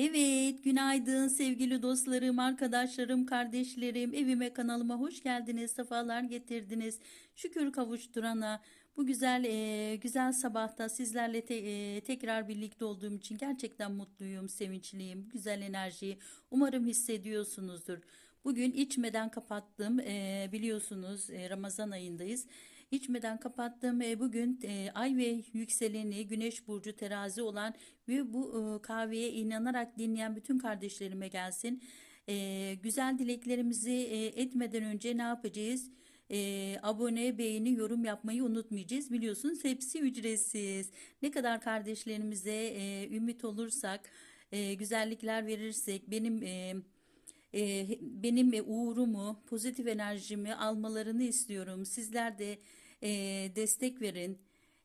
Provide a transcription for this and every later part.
Evet, günaydın sevgili dostlarım, arkadaşlarım, kardeşlerim. Evime kanalıma hoş geldiniz, sefalar getirdiniz. Şükür kavuşturana bu güzel e, güzel sabahta sizlerle te- e, tekrar birlikte olduğum için gerçekten mutluyum, sevinçliyim. Güzel enerjiyi umarım hissediyorsunuzdur. Bugün içmeden kapattım. E, biliyorsunuz e, Ramazan ayındayız. İçmeden kapattım. E, bugün e, ay ve yükseleni güneş burcu terazi olan ve bu e, kahveye inanarak dinleyen bütün kardeşlerime gelsin. E, güzel dileklerimizi e, etmeden önce ne yapacağız? E, abone, beğeni, yorum yapmayı unutmayacağız. Biliyorsunuz hepsi ücretsiz. Ne kadar kardeşlerimize e, ümit olursak, e, güzellikler verirsek, benim e, e, benim e, uğurumu, pozitif enerjimi almalarını istiyorum. Sizler de e, destek verin,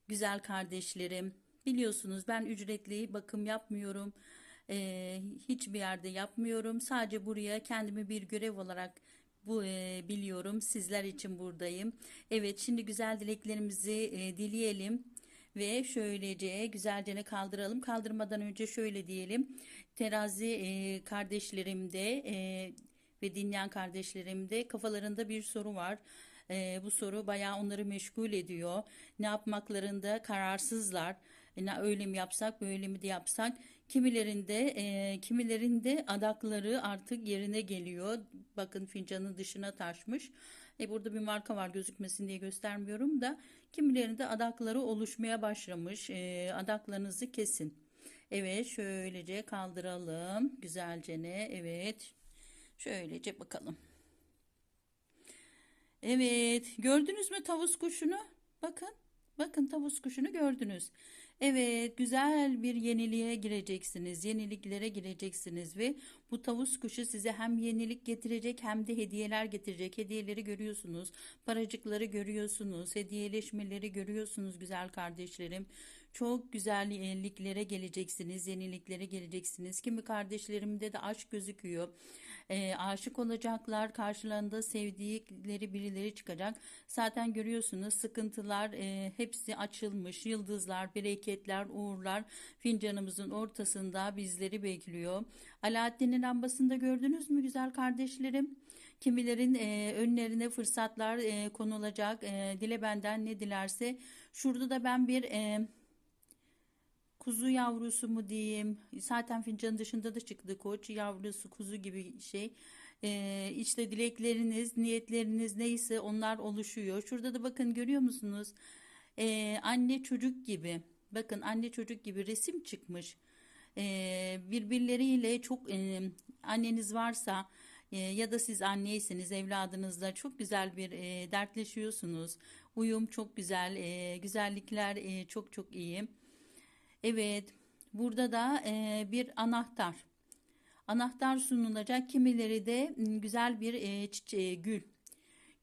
güzel kardeşlerim. Biliyorsunuz ben ücretli bakım yapmıyorum. E, hiçbir yerde yapmıyorum. Sadece buraya kendimi bir görev olarak bu e, biliyorum. Sizler için buradayım. Evet, şimdi güzel dileklerimizi e, dileyelim ve şöylece güzelce kaldıralım. Kaldırmadan önce şöyle diyelim. Terazi e, kardeşlerim de e, ve dinleyen kardeşlerim de kafalarında bir soru var. E, bu soru bayağı onları meşgul ediyor. Ne yapmaklarında kararsızlar. E, öyle mi yapsak, böyle mi de yapsak? Kimilerinde e, kimilerinde adakları artık yerine geliyor. Bakın fincanın dışına taşmış. E, burada bir marka var gözükmesin diye göstermiyorum da kimilerinde adakları oluşmaya başlamış. E, adaklarınızı kesin. Evet şöylece kaldıralım güzelce ne evet şöylece bakalım. Evet gördünüz mü tavus kuşunu? Bakın bakın tavus kuşunu gördünüz. Evet güzel bir yeniliğe gireceksiniz. Yeniliklere gireceksiniz ve bu tavus kuşu size hem yenilik getirecek hem de hediyeler getirecek. Hediyeleri görüyorsunuz. Paracıkları görüyorsunuz. Hediyeleşmeleri görüyorsunuz güzel kardeşlerim. Çok güzelliklere geleceksiniz. Yeniliklere geleceksiniz. Kimi kardeşlerimde de aşk gözüküyor. E, aşık olacaklar. Karşılarında sevdikleri birileri çıkacak. Zaten görüyorsunuz sıkıntılar e, hepsi açılmış. Yıldızlar, bereketler, uğurlar fincanımızın ortasında bizleri bekliyor. Alaaddin'in lambasında gördünüz mü güzel kardeşlerim? Kimilerin e, önlerine fırsatlar e, konulacak. E, dile benden ne dilerse. Şurada da ben bir e, kuzu yavrusu mu diyeyim. Zaten fincanın dışında da çıktı koç yavrusu kuzu gibi şey. E, işte dilekleriniz, niyetleriniz neyse onlar oluşuyor. Şurada da bakın görüyor musunuz? E, anne çocuk gibi. Bakın anne çocuk gibi resim çıkmış. E, birbirleriyle çok e, anneniz varsa e, ya da siz anneyseniz evladınızla çok güzel bir e, dertleşiyorsunuz. Uyum çok güzel, e, güzellikler e, çok çok iyi. Evet, burada da e, bir anahtar. Anahtar sunulacak. Kimileri de güzel bir e, çiçeği, gül.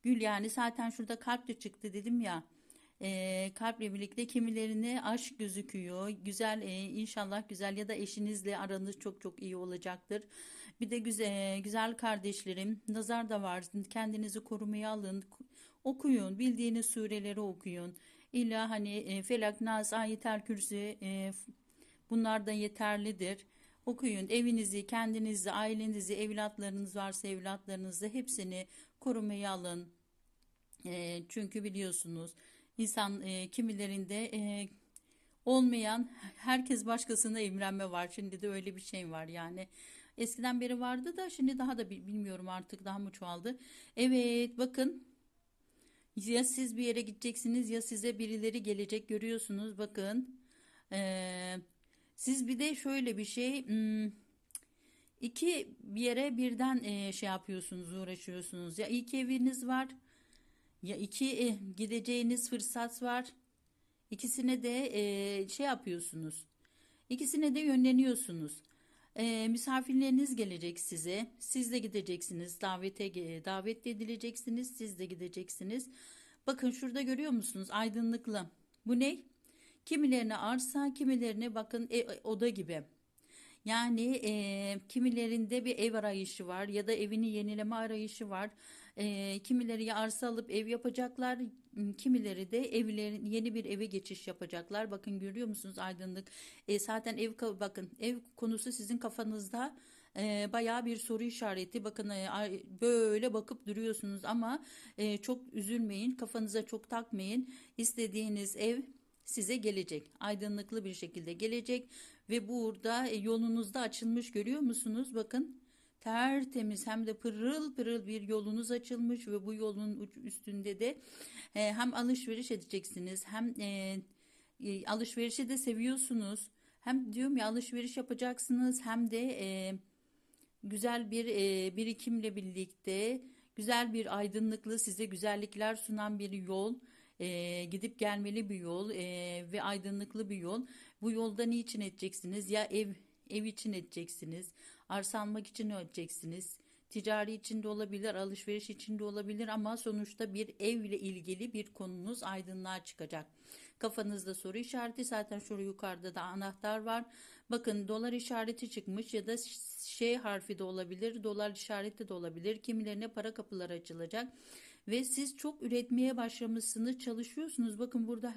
Gül yani zaten şurada kalp de çıktı dedim ya. E, kalple birlikte kimilerine aşk gözüküyor. Güzel e, inşallah güzel ya da eşinizle aranız çok çok iyi olacaktır. Bir de güzel, güzel kardeşlerim nazar da var. Kendinizi korumaya alın. Okuyun. Bildiğiniz sureleri okuyun. İlla hani e, Felak, Nas, Ayetel Kürsi e, bunlar da yeterlidir. Okuyun evinizi, kendinizi, ailenizi, evlatlarınız varsa evlatlarınızı hepsini korumaya alın. E, çünkü biliyorsunuz insan e, kimilerinde e, olmayan herkes başkasına imrenme var. Şimdi de öyle bir şey var yani. Eskiden beri vardı da şimdi daha da bi- bilmiyorum artık daha mı çoğaldı. Evet bakın ya siz bir yere gideceksiniz ya size birileri gelecek görüyorsunuz bakın. Ee, siz bir de şöyle bir şey hmm, iki bir yere birden e, şey yapıyorsunuz uğraşıyorsunuz. Ya iki eviniz var ya iki e, gideceğiniz fırsat var. İkisine de e, şey yapıyorsunuz. İkisine de yönleniyorsunuz. E, misafirleriniz gelecek size. Siz de gideceksiniz. Davete davet edileceksiniz. Siz de gideceksiniz. Bakın şurada görüyor musunuz? Aydınlıklı. Bu ne? Kimilerine arsa, kimilerine bakın e, e, oda gibi. Yani e, kimilerinde bir ev arayışı var ya da evini yenileme arayışı var. E, kimileri ya arsa alıp ev yapacaklar, kimileri de evlerin yeni bir eve geçiş yapacaklar. Bakın görüyor musunuz aydınlık? E, zaten ev bakın ev konusu sizin kafanızda e, bayağı bir soru işareti. Bakın böyle bakıp duruyorsunuz ama e, çok üzülmeyin, kafanıza çok takmayın. İstediğiniz ev size gelecek. Aydınlıklı bir şekilde gelecek ve burada yolunuzda açılmış görüyor musunuz? Bakın tertemiz hem de pırıl pırıl bir yolunuz açılmış ve bu yolun üstünde de e, hem alışveriş edeceksiniz hem e, e, alışverişi de seviyorsunuz. Hem diyorum ya alışveriş yapacaksınız hem de e, güzel bir e, birikimle birlikte güzel bir aydınlıklı size güzellikler sunan bir yol e, gidip gelmeli bir yol e, ve aydınlıklı bir yol bu yolda niçin edeceksiniz ya ev ev için edeceksiniz arsa almak için edeceksiniz ticari için de olabilir alışveriş için de olabilir ama sonuçta bir evle ilgili bir konunuz aydınlığa çıkacak kafanızda soru işareti zaten şurada yukarıda da anahtar var bakın dolar işareti çıkmış ya da şey harfi de olabilir, dolar işareti de olabilir. Kimilerine para kapıları açılacak ve siz çok üretmeye başlamışsınız, çalışıyorsunuz. Bakın burada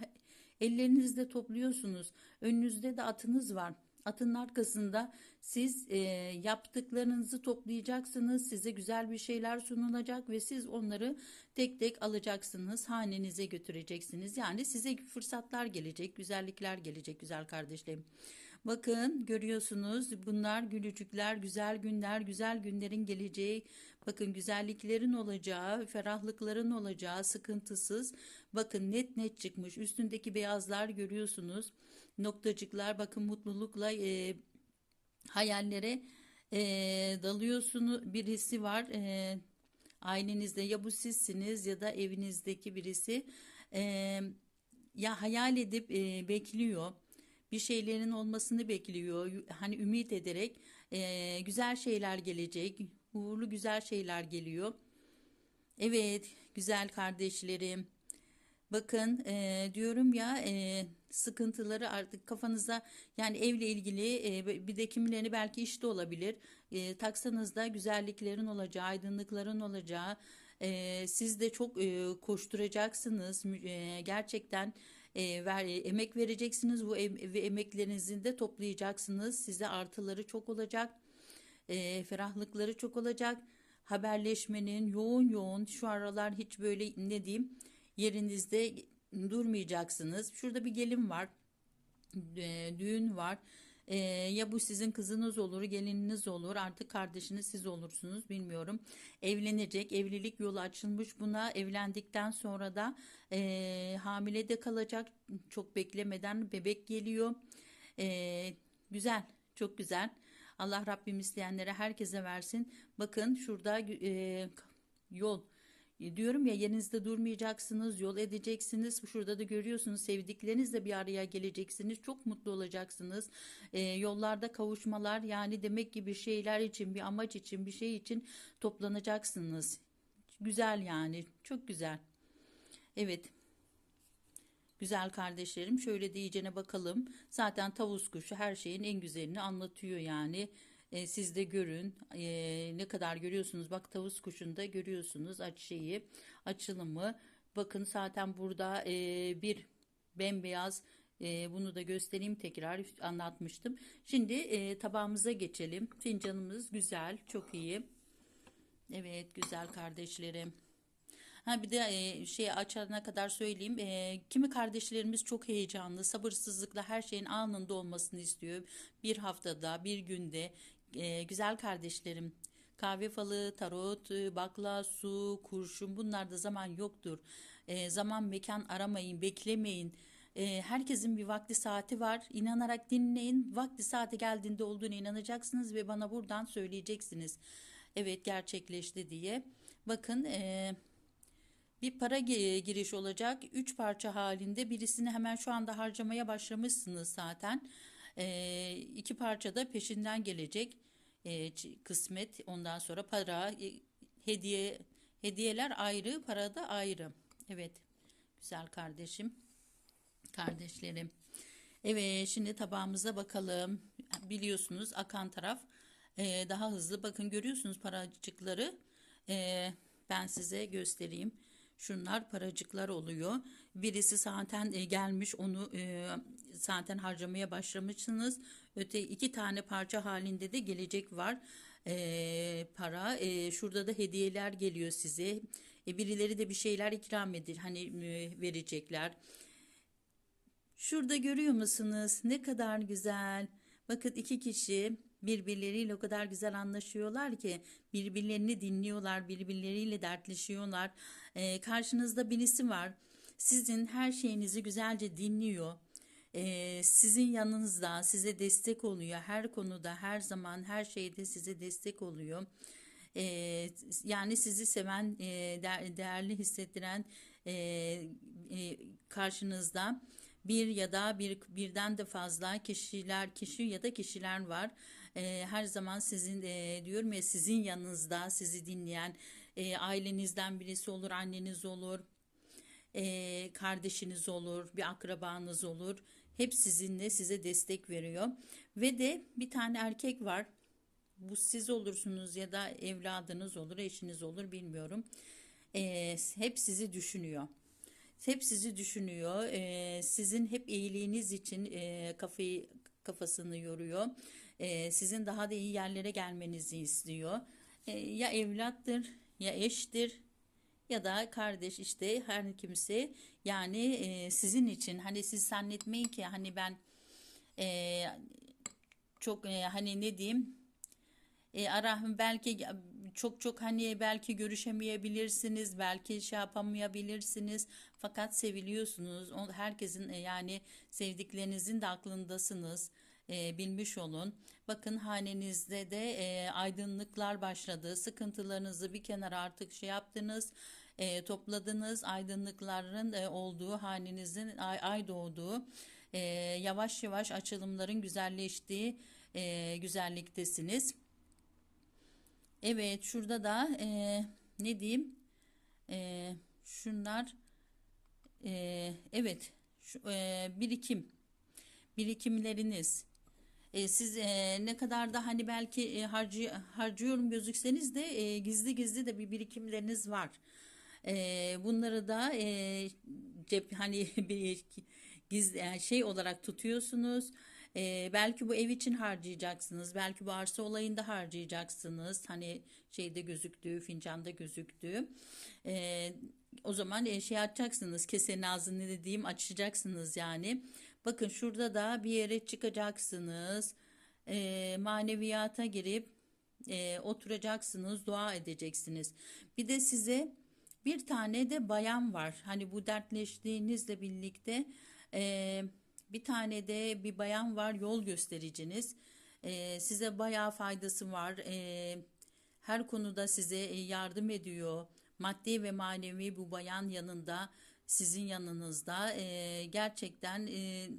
ellerinizde topluyorsunuz. Önünüzde de atınız var. Atın arkasında siz e, yaptıklarınızı toplayacaksınız. Size güzel bir şeyler sunulacak ve siz onları tek tek alacaksınız. Hanenize götüreceksiniz. Yani size fırsatlar gelecek, güzellikler gelecek güzel kardeşlerim. Bakın görüyorsunuz bunlar gülücükler, güzel günler, güzel günlerin geleceği. Bakın güzelliklerin olacağı, ferahlıkların olacağı, sıkıntısız. Bakın net net çıkmış. Üstündeki beyazlar görüyorsunuz. Noktacıklar bakın mutlulukla e, hayallere e, dalıyorsunuz. Birisi var e, ailenizde ya bu sizsiniz ya da evinizdeki birisi e, ya hayal edip e, bekliyor bir şeylerin olmasını bekliyor. Hani ümit ederek e, güzel şeyler gelecek, uğurlu güzel şeyler geliyor. Evet, güzel kardeşlerim. Bakın e, diyorum ya e, sıkıntıları artık kafanıza yani evle ilgili e, bir de kimilerini belki işte olabilir. E, taksanız da güzelliklerin olacağı, aydınlıkların olacağı. E, siz de çok e, koşturacaksınız. E, gerçekten e, ver, emek vereceksiniz. Bu em, ve emeklerinizin de toplayacaksınız. Size artıları çok olacak. E, ferahlıkları çok olacak. Haberleşmenin yoğun yoğun şu aralar hiç böyle ne diyeyim yerinizde durmayacaksınız. Şurada bir gelin var. E, düğün var. E, ya bu sizin kızınız olur, gelininiz olur, artık kardeşiniz siz olursunuz bilmiyorum. Evlenecek, evlilik yolu açılmış buna. Evlendikten sonra da e, hamile de kalacak. Çok beklemeden bebek geliyor. E, güzel, çok güzel. Allah Rabbim isteyenlere herkese versin. Bakın şurada e, yol. Diyorum ya yerinizde durmayacaksınız, yol edeceksiniz. Şurada da görüyorsunuz sevdiklerinizle bir araya geleceksiniz. Çok mutlu olacaksınız. E, yollarda kavuşmalar yani demek ki bir şeyler için, bir amaç için, bir şey için toplanacaksınız. Güzel yani, çok güzel. Evet. Güzel kardeşlerim şöyle diyeceğine bakalım. Zaten tavus kuşu her şeyin en güzelini anlatıyor yani. E, siz de görün e, ne kadar görüyorsunuz. Bak tavus kuşunda görüyorsunuz aç şeyi açılımı. Bakın zaten burada e, bir bembeyaz e, bunu da göstereyim tekrar anlatmıştım. Şimdi e, tabağımıza geçelim. Fincanımız güzel çok iyi. Evet güzel kardeşlerim. Ha bir de e, şey açana kadar söyleyeyim. E, kimi kardeşlerimiz çok heyecanlı, sabırsızlıkla her şeyin anında olmasını istiyor. Bir haftada, bir günde. E, güzel kardeşlerim. Kahve falı, tarot, e, bakla, su, kurşun bunlarda zaman yoktur. E, zaman mekan aramayın, beklemeyin. E, herkesin bir vakti saati var. İnanarak dinleyin. Vakti saati geldiğinde olduğunu inanacaksınız ve bana buradan söyleyeceksiniz. Evet gerçekleşti diye. Bakın eee bir para giriş olacak. Üç parça halinde birisini hemen şu anda harcamaya başlamışsınız zaten. E, iki parça peşinden gelecek. E, kısmet ondan sonra para, e, hediye, hediyeler ayrı, para da ayrı. Evet güzel kardeşim, kardeşlerim. Evet şimdi tabağımıza bakalım. Biliyorsunuz akan taraf e, daha hızlı. Bakın görüyorsunuz paracıkları. E, Ben size göstereyim. Şunlar paracıklar oluyor. Birisi zaten e, gelmiş onu e, zaten harcamaya başlamışsınız. Öte iki tane parça halinde de gelecek var e, para. E, şurada da hediyeler geliyor size. E, birileri de bir şeyler ikram edir. Hani e, verecekler. Şurada görüyor musunuz? Ne kadar güzel. Bakın iki kişi birbirleriyle o kadar güzel anlaşıyorlar ki birbirlerini dinliyorlar, birbirleriyle dertleşiyorlar. Ee, karşınızda birisi var. Sizin her şeyinizi güzelce dinliyor. Ee, sizin yanınızda size destek oluyor. Her konuda, her zaman, her şeyde size destek oluyor. Ee, yani sizi seven, e, değer- değerli hissettiren e, e, karşınızda bir ya da bir birden de fazla kişiler, kişi ya da kişiler var. Ee, her zaman sizin e, diyorum ya sizin yanınızda sizi dinleyen e, ailenizden birisi olur, anneniz olur, e, kardeşiniz olur, bir akrabanız olur. Hep sizinle size destek veriyor. Ve de bir tane erkek var. Bu siz olursunuz ya da evladınız olur, eşiniz olur bilmiyorum. E, hep sizi düşünüyor. Hep sizi düşünüyor. E, sizin hep iyiliğiniz için e, kafayı kafasını yoruyor. E, sizin daha da iyi yerlere gelmenizi istiyor. E, ya evlattır, ya eştir, ya da kardeş işte her kimse yani e, sizin için hani siz zannetmeyin ki hani ben e, çok e, hani ne diyeyim e, ara belki çok çok hani belki görüşemeyebilirsiniz, belki şey yapamayabilirsiniz. Fakat seviliyorsunuz. Herkesin e, yani sevdiklerinizin de aklındasınız. E, bilmiş olun. Bakın hanenizde de e, aydınlıklar başladı. Sıkıntılarınızı bir kenara artık şey yaptınız. e, topladınız. Aydınlıkların e, olduğu hanenizin ay, ay doğduğu e, yavaş yavaş açılımların güzelleştiği e, güzelliktesiniz. Evet şurada da e, ne diyeyim E, şunlar e, evet şu, e, birikim birikimleriniz e, siz e, ne kadar da hani belki e, harcı, harcıyorum gözükseniz de e, gizli gizli de bir birikimleriniz var. E, bunları da e, cep hani bir gizli yani şey olarak tutuyorsunuz. E, belki bu ev için harcayacaksınız. Belki bu arsa olayında harcayacaksınız. Hani şeyde gözüktüğü, fincanda gözüktüğü. E, o zaman e, şey açacaksınız. Kesenin ağzını dediğim açacaksınız yani. Bakın şurada da bir yere çıkacaksınız. E, maneviyata girip e, oturacaksınız, dua edeceksiniz. Bir de size bir tane de bayan var. Hani bu dertleştiğinizle birlikte e, bir tane de bir bayan var yol göstericiniz. E, size bayağı faydası var. E, her konuda size yardım ediyor. Maddi ve manevi bu bayan yanında, sizin yanınızda. E, gerçekten e,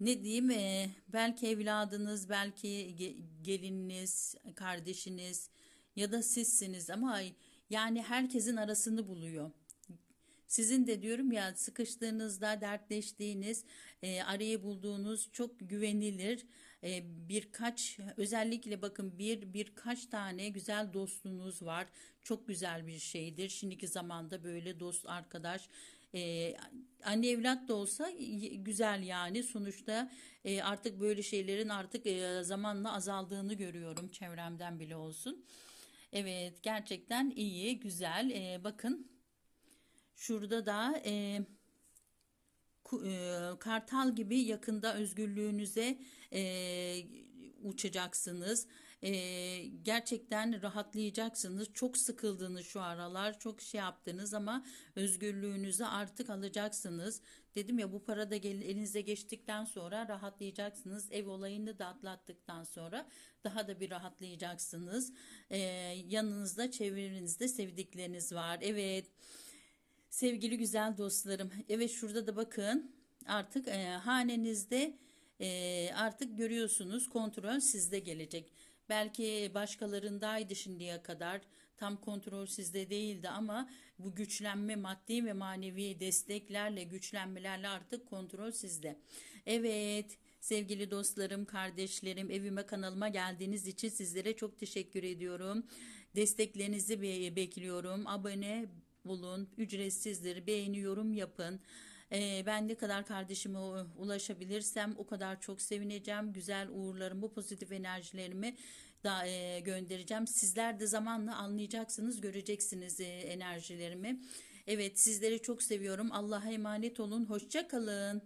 ne diyeyim e, belki evladınız, belki ge- gelininiz, kardeşiniz ya da sizsiniz ama yani herkesin arasını buluyor. Sizin de diyorum ya sıkıştığınızda dertleştiğiniz, e, arayı bulduğunuz çok güvenilir e, birkaç özellikle bakın bir birkaç tane güzel dostunuz var. Çok güzel bir şeydir. Şimdiki zamanda böyle dost arkadaş e, anne evlat da olsa güzel yani sonuçta e, artık böyle şeylerin artık e, zamanla azaldığını görüyorum çevremden bile olsun. Evet gerçekten iyi güzel E, bakın şurada da e, kartal gibi yakında özgürlüğünüze e, uçacaksınız. E, gerçekten rahatlayacaksınız. Çok sıkıldınız şu aralar, çok şey yaptınız ama özgürlüğünüzü artık alacaksınız. Dedim ya bu para da elinize geçtikten sonra rahatlayacaksınız. Ev olayını da atlattıktan sonra daha da bir rahatlayacaksınız. E, yanınızda, çevrenizde sevdikleriniz var. Evet. Sevgili güzel dostlarım, evet şurada da bakın artık e, hanenizde e, artık görüyorsunuz kontrol sizde gelecek. Belki başkalarındaydı şimdiye kadar tam kontrol sizde değildi ama bu güçlenme maddi ve manevi desteklerle güçlenmelerle artık kontrol sizde. Evet Sevgili dostlarım, kardeşlerim, evime kanalıma geldiğiniz için sizlere çok teşekkür ediyorum. Desteklerinizi be- bekliyorum. Abone olun, ücretsizdir. Beğeni, yorum yapın. Ee, ben ne kadar kardeşime ulaşabilirsem o kadar çok sevineceğim. Güzel uğurlarımı, pozitif enerjilerimi da e, göndereceğim. Sizler de zamanla anlayacaksınız, göreceksiniz e, enerjilerimi. Evet, sizleri çok seviyorum. Allah'a emanet olun. Hoşça kalın.